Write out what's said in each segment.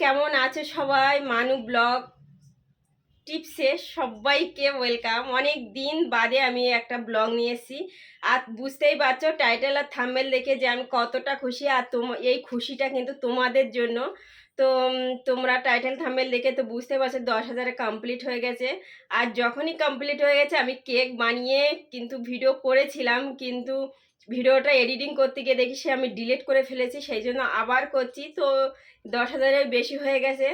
কেমন আছে সবাই? মানু ব্লগ টিপসে সবাইকে ওয়েলকাম। অনেক দিন বাদে আমি একটা ব্লগ নিয়ে এসেছি। আর বুঝতেই পারছ, টাইটেল আর থাম্বেল দেখে যে আমি কতটা খুশি আর তোম, এই খুশিটা কিন্তু তোমাদের জন্য। তো তোমরা টাইটেল থাম্বেল দেখে তো বুঝতে পারছ, দশ হাজারে কমপ্লিট হয়ে গেছে। আর যখনই কমপ্লিট হয়ে গেছে, আমি কেক বানিয়ে কিন্তু ভিডিও করেছিলাম। কিন্তু ভিডিওটা এডিটিং করতে গিয়ে দেখি সে আমি ডিলিট করে ফেলেছি, সেই জন্য আবার করছি। তো দশ হাজারের বেশি হয়ে গেছে।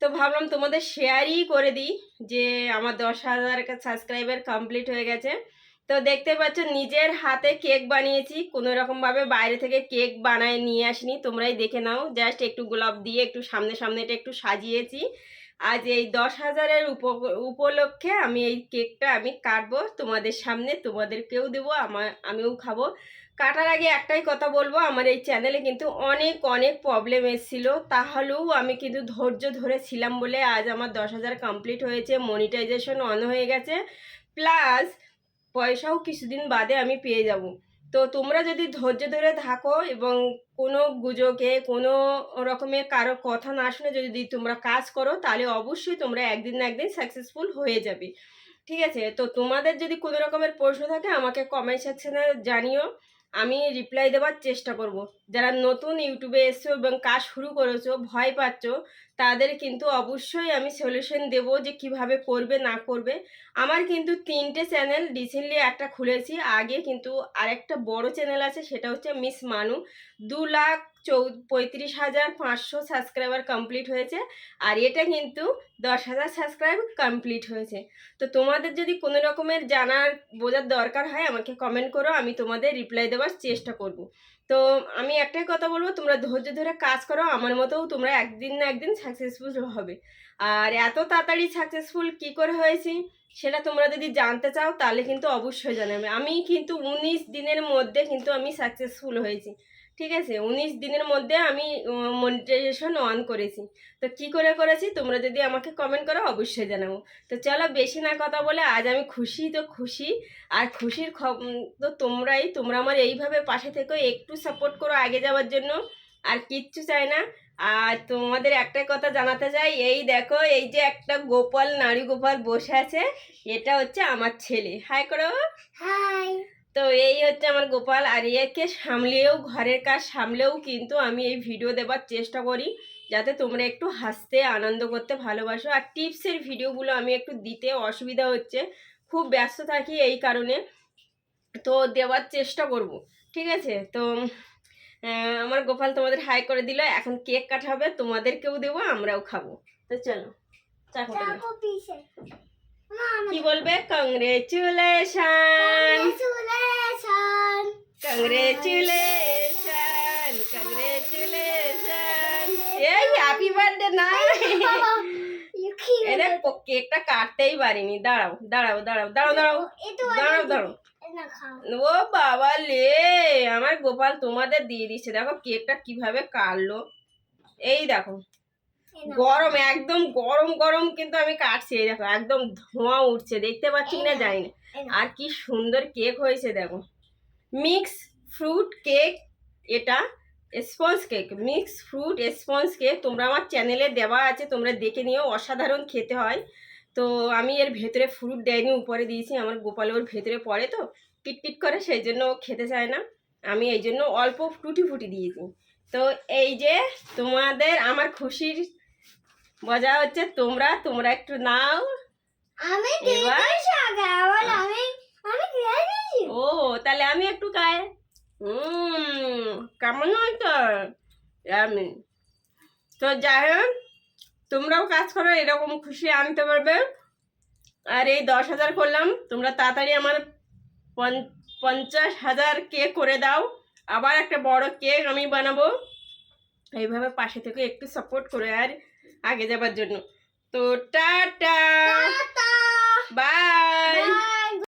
তো ভাবলাম তোমাদের শেয়ারই করে দিই যে আমার দশ হাজার সাবস্ক্রাইবার কমপ্লিট হয়ে গেছে। তো দেখতে পাচ্ছ নিজের হাতে কেক বানিয়েছি। কোনো রকমভাবে বাইরে থেকে কেক বানায় নিয়ে আসিনি, তোমরাই দেখে নাও। জাস্ট একটু গোলাপ দিয়ে একটু সামনে সামনে এটা একটু সাজিয়েছি। আজ এই দশ হাজারের উপ উপলক্ষে আমি এই কেকটা আমি কাটবো। তোমাদের সামনে তোমাদেরকেও দেবো আমার আমিও খাব। কাটার আগে একটাই কথা বলব, আমার এই চ্যানেলে কিন্তু অনেক অনেক প্রবলেম এসেছিল। তাহলেও আমি কিন্তু ধৈর্য ধরেছিলাম বলে আজ আমার দশ হাজার কমপ্লিট হয়েছে মনিটাইজেশন অন হয়ে গেছে। প্লাস পয়সাও কিছুদিন বাদে আমি পেয়ে যাব। তো তোমরা যদি ধৈর্য ধরে থাকো এবং কোনো গুজোকে কোনো রকমের কারও কথা না শুনে যদি তোমরা কাজ করো, তাহলে অবশ্যই তোমরা একদিন না একদিন সাকসেসফুল হয়ে যাবে। ঠিক আছে? তো তোমাদের যদি কোনো রকমের প্রশ্ন থাকে, আমাকে কমেন্ট সেকশনে জানিও। আমি রিপ্লাই দেওয়ার চেষ্টা করব। যারা নতুন ইউটিউবে এসছো এবং কাজ শুরু করেছ, ভয় পাচ্ছ তাদের কিন্তু অবশ্যই আমি সলিউশন দেবো যে কীভাবে করবে, না করবে। আমার কিন্তু তিনটে চ্যানেল রিসেন্টলি একটা খুলেছি। আগে কিন্তু আরেকটা বড় চ্যানেল আছে, সেটা হচ্ছে মিস মানু দু লাখ চৌ পঁয়ত্রিশ হাজার পাঁচশো সাবস্ক্রাইবার কমপ্লিট হয়েছে আর এটা কিন্তু দশ হাজার সাবস্ক্রাইব কমপ্লিট হয়েছে। তো তোমাদের যদি কোনো রকমের জানার বোঝার দরকার হয়, আমাকে কমেন্ট করো, আমি তোমাদের রিপ্লাই দেওয়ার চেষ্টা করব। তো আমি একটাই কথা বলব, তোমরা ধৈর্য ধরে কাজ করো, আমার মতো তোমরা একদিন না একদিন সাকসেসফুল হবে। আর এত তাড়াতাড়ি সাকসেসফুল কি করে হয়েছি, সেটা তোমরা যদি জানতে চাও, তাহলে কিন্তু অবশ্যই জানাবে। আমি কিন্তু উনিশ দিনের মধ্যে কিন্তু আমি সাকসেসফুল হয়েছি। ঠিক আছে? উনিশ দিনের মধ্যে আমি মনিটাইজেশন অন করেছি। তো কি করে করেছি? তোমরা যদি আমাকে কমেন্ট করো, অবশ্যই জানাব। তো চলো, বেশি না কথা বলে, আজ আমি খুশি তো খুশি। আর খুশির তো তোমরাই, তোমরা আমার এইভাবে পাশে থেকো, একটু সাপোর্ট করো আগে যাওয়ার জন্য। আর কিচ্ছু চাই না। আর তোমাদের একটাই কথা জানাতে চাই, এই দেখো, এই যে একটা গোপাল, নারী গোপাল বসে আছে, এটা হচ্ছে আমার ছেলে। হাই করো হাই তো এই হচ্ছে আমার গোপাল আর একে সামলেও ঘরের কাজ সামলেও কিন্তু আমি এই ভিডিও দেবার চেষ্টা করি যাতে তোমরা একটু হাসতে আনন্দ করতে ভালোবাসো। আর টিপসের ভিডিওগুলো আমি একটু দিতে অসুবিধা হচ্ছে খুব ব্যস্ত থাকি এই কারণে। তো দেওয়ার চেষ্টা করব ঠিক আছে? তো আমার গোপাল তোমাদের হাই করে দিল এখন কেক কাটা হবে তোমাদেরকেও দেবো আমরাও খাব। তো চলো পিসে কি বলবে? কংগ্রেচুলেশন কংগ্রেচুলেশন কংগ্রেচুলেশন কংগ্রেচুলেশন এই হ্যাপি বার্থডে না এদের কেকটা কাটতেই পারিনি। দাঁড়াও দাঁড়াও দাঁড়াও দাঁড়াও দাঁড়াও দাঁড়াও। দাঁড়াও ও বাবা লে আমার গোপাল তোমাদের দিয়ে দিচ্ছে। দেখো কেকটা কীভাবে কাটলো। এই দেখো গরম একদম গরম গরম কিন্তু আমি কাটছি এই দেখো একদম ধোঁয়া উঠছে দেখতে পাচ্ছি না জানি না। আর কি সুন্দর কেক হয়েছে দেখো। মিক্স ফ্রুট কেক এটা sponge cake mix fruit sponge cake তোমরা আমার চ্যানেলে দেওয়া আছে তোমরা দেখে নিও অসাধারণ খেতে হয়। তো আমি এর ভেতরে ফ্রুট দেয়নি উপরে দিয়েছি আমার গোপাল ওর ভেতরে পড়ে তো টিটটিট করে সেই জন্য ও খেতে চায় না। আমি এই জন্য অল্প ফ্রুটি ফুটি দিয়েছি। তো এই যে তোমাদের আমার খুশির মজা হচ্ছে তোমরা তোমরা একটু নাও। আমি ও তাহলে আমি একটু খাই হুম কেমন হয়তো আমি তো যাই হোক তোমরাও কাজ করো এরকম খুশি আনতে পারবে। আর এই দশ হাজার করলাম তোমরা তাড়াতাড়ি আমার পঞ্চ- পঞ্চাশ হাজার কেক করে দাও। আবার একটা বড় কেক আমি বানাবো। এইভাবে পাশে থেকে একটু সাপোর্ট করে আর আগে যাবার জন্য। তো টাটা। বাই।